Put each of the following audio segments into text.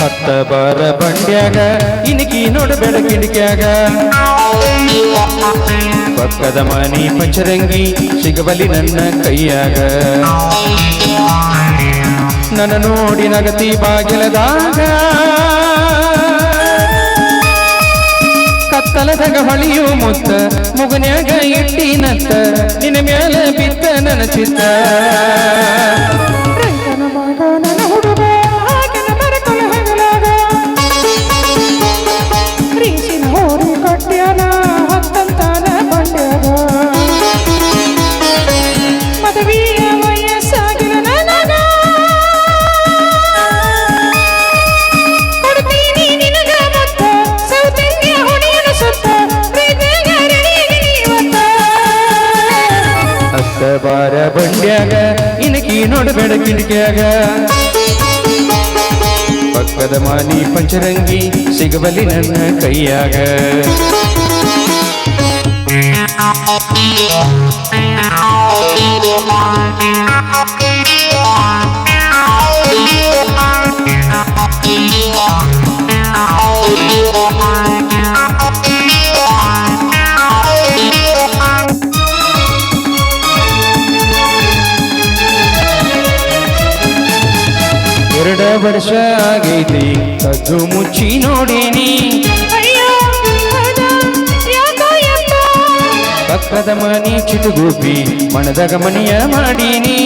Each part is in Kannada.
ಹತ್ತ ಬಾರ ಬಂಡ್ಯಾಗ ಇನಕಿ ನೋಡ ಬೆಳಕಿಣಿಕ್ಯಾಗ ಪಕ್ಕದ ಮನಿ ಪಂಚರಂಗಿ ಸಿಗಬಲಿ ನನ್ನ ಕೈಯಾಗ. ನನ್ನ ನೋಡಿ ನಗತಿ ಬಾಗಿಲದಾಗ. ಕತ್ತಲದಾಗ ಹೊಳಿಯು ಮುತ್ತ ಮುಗನ್ಯಾಗ ಇಟ್ಟಿನತ್ತ. ನಿನ್ನ ಮೇಲೆ ಬಿತ್ತ ನನ್ನ ಚಿತ್ತ. ಬಂಡ್ಯಾಗ ಇನಕಿ ನೋಡ ಬೆಳಕಿಣಿಕ್ಯಾಗ ಪಕ್ಕದ ಮಾನಿ ಪಂಚರಂಗಿ ಸಿಗಬಲಿ ನನ್ನ ಕೈಯಾಗ ಎರಡ ವರ್ಷ ಆಗೈತಿ. ಕದ್ದು ಮುಚ್ಚಿ ನೋಡಿನಿ. ಪಕ್ಕದ ಮನಿ ಚಿಟುಗೂಪಿ ಮಣದ ಗಮನಿಯ ಮಾಡೀನಿ.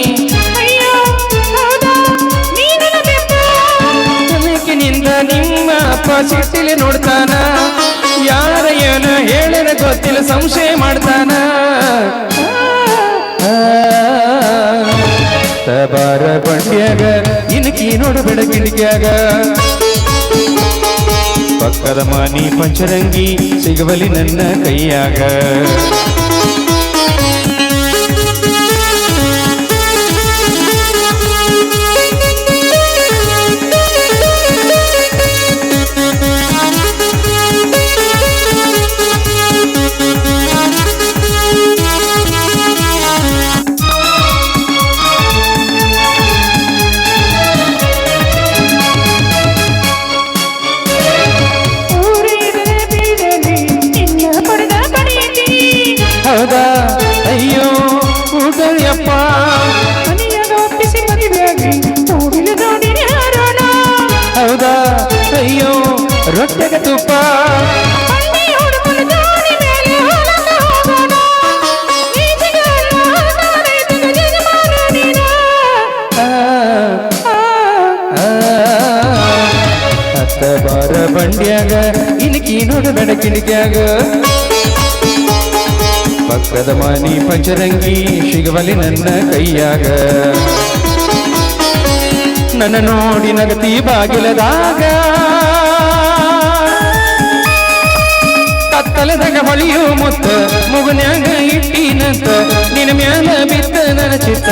ಬೆಳಕಿನಿಂದ ನಿಮ್ಮ ಅಪ್ಪ ಸಿಟ್ಟಿಲಿ ನೋಡ್ತಾನ. ಯಾರ ಏನ ಹೇಳಿದ ಗೊತ್ತಿಲ್ಲ ಸಂಶಯ ಮಾಡ್ತಾನ. ಬಾರ ತಬಾರ ಬಂಡ್ಯಾಗ ಇನಕಿ ನೋಡು ಬೆಳಕಿಣಿಕ್ಯಾಗ ಪಕ್ಕದ ಮಾನಿ ಪಂಚರಂಗಿ ಸಿಗುವಲಿ ನನ್ನ ಕೈಯಾಗ. ಈಚೆಗೆಲ್ಲ ರೈತನ ಯಜಮಾನ ನೀನು. ಆ, ಆ, ಆ, ಹತ್ತ ಬಾರ ಬಂಡ್ಯಾಗ ಇನ್ಕಿ ನೋಡ ಬೆಳಕಿಣಿಕ್ಯಾಗ ಪಕ್ಕದ ಮನಿ ಪಂಚರಂಗಿ ಶಿಗವಲಿ ನನ್ನ ಕೈಯಾಗ. ನನ್ನ ನೋಡಿ ನಗತಿ ಬಾಗಿಲದಾಗ. ಕತ್ತಲದಾಗ ಹೊಳಿಯು ಮುತ್ತ ಮುಗುನ್ಯಾಗ ಇಟ್ಟಿನಂತ ನಿನ್ನ ಮ್ಯಾಲ ಬಿತ್ತ ನನ್ನ ಚಿತ್ತ.